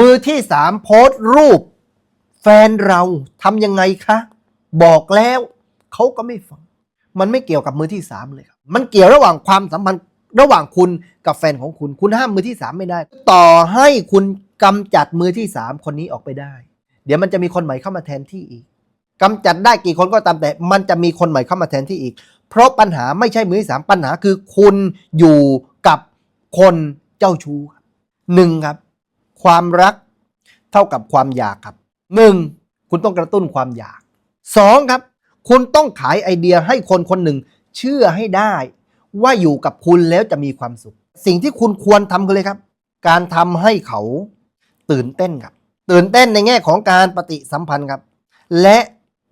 มือที่สามโพสต์รูป แฟนเราทำยังไงคะ บอกแล้วเขาก็ไม่ฟัง มันไม่เกี่ยวกับมือที่สามเลยครับ มันเกี่ยวระหว่างความสัมพันธ์ระหว่างคุณกับแฟนของคุณ คุณห้ามมือที่สามไม่ได้ ต่อให้คุณกำจัดมือที่สามคนนี้ออกไปได้ เดี๋ยวมันจะมีคนใหม่เข้ามาแทนที่อีกกำจัดได้กี่คนก็ตามแต่ มันจะมีคนใหม่เข้ามาแทนที่อีก เพราะปัญหาไม่ใช่มือที่สามปัญหาคือคุณอยู่กับคนเจ้าชู้หนึ่งครับ ความรักเท่ากับความอยากครับหนึ่งคุณต้องกระตุ้นความอยากสองครับ คุณต้องขายไอเดียให้คนคนหนึ่งเชื่อให้ได้ ว่าอยู่กับคุณแล้วจะมีความสุข สิ่งที่คุณควรทำเลยครับ การทำให้เขาตื่นเต้นครับ ตื่นเต้นในแง่ของการปฏิสัมพันธ์ครับ และ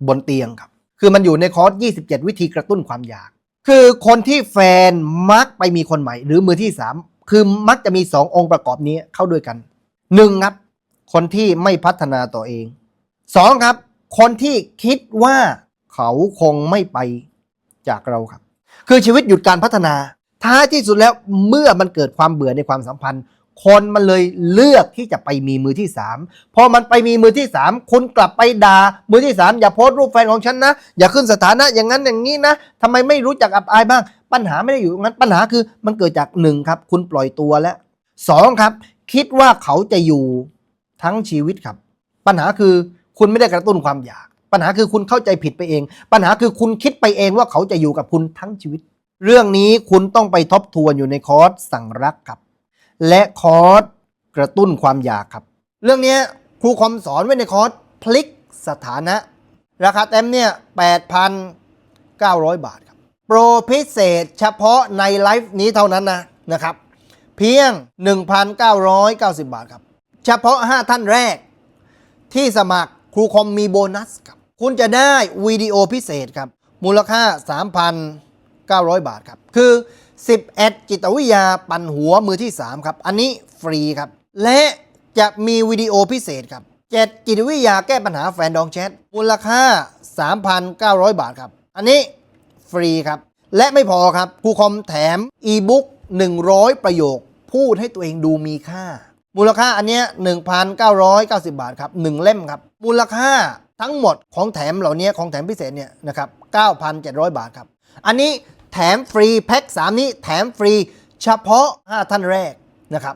บนเตียงครับ คือมันอยู่ในคอร์ส 27 วิธีกระตุ้นความอยาก คือคนที่แฟนมักไปมีคนใหม่ หรือมือที่ 3 คือมักจะมี 2 องค์ประกอบนี้เข้าด้วยกัน 1. ครับ คนที่ไม่พัฒนาตัวเอง 2. ครับ คนที่คิดว่าเขาคงไม่ไปจากเราครับ คือชีวิตหยุดการพัฒนา ท้ายที่สุดแล้วเมื่อมันเกิดความเบื่อในความสัมพันธ์ คนมันเลยเลือกที่จะไปมีมือที่สามพอมันไปมีมือที่สามคุณกลับไปด่ามือที่สามอย่าโพสต์รูปแฟนของฉันนะ อย่าขึ้นสถานะอย่างนั้นอย่างนี้นะทำไมไม่รู้จักอับอายบ้าง ปัญหาไม่ได้อยู่ตรงนั้นปัญหาคือมันเกิดจากหนึ่งครับ คุณปล่อยตัวแล้วสองครับ คิดว่าเขาจะอยู่ทั้งชีวิตครับ ปัญหาคือคุณไม่ได้กระตุ้นความอยาก ปัญหาคือคุณเข้าใจผิดไปเอง ปัญหาคือคุณคิดไปเองว่าเขาจะอยู่กับคุณทั้งชีวิต เรื่องนี้คุณต้องไปทบทวนอยู่ในคอร์สสั่งรักครับ และคอร์สกระตุ้นความอยากครับ เรื่องนี้ครูคอมสอนไว้ในคอร์สพลิกสถานะ ราคาเต็มเนี่ย8,900 บาทครับ โปรพิเศษเฉพาะในไลฟ์นี้เท่านั้นนะนะครับ เพียง 1,990 บาทครับ เฉพาะ 5 ท่านแรก ที่สมัครครูคอมมีโบนัสครับ คุณจะได้วิดีโอพิเศษครับ มูลค่า 3,900 บาทครับ คือ 11 จิตวิทยาปั่นหัวมือที่ 3 ครับ อันนี้ฟรีครับ และจะมีวิดีโอพิเศษครับ 7 จิตวิทยาแก้ปัญหาแฟนดองแชท มูลค่า 3,900 บาทครับ อันนี้ฟรีครับ และไม่พอครับครูคอมแถมอีบุ๊ก100 ประโยค พูดให้ตัวเองดูมีค่า มูลค่าอันเนี้ย1,990 บาทครับ 1 เล่มครับ มูลค่าทั้งหมดของแถมเหล่านี้ของแถมพิเศษเนี่ยนะครับ 9,700 บาทครับ อันนี้แถมฟรีแพ็ค3 นี้แถมฟรีเฉพาะ 5 ท่านแรกนะครับ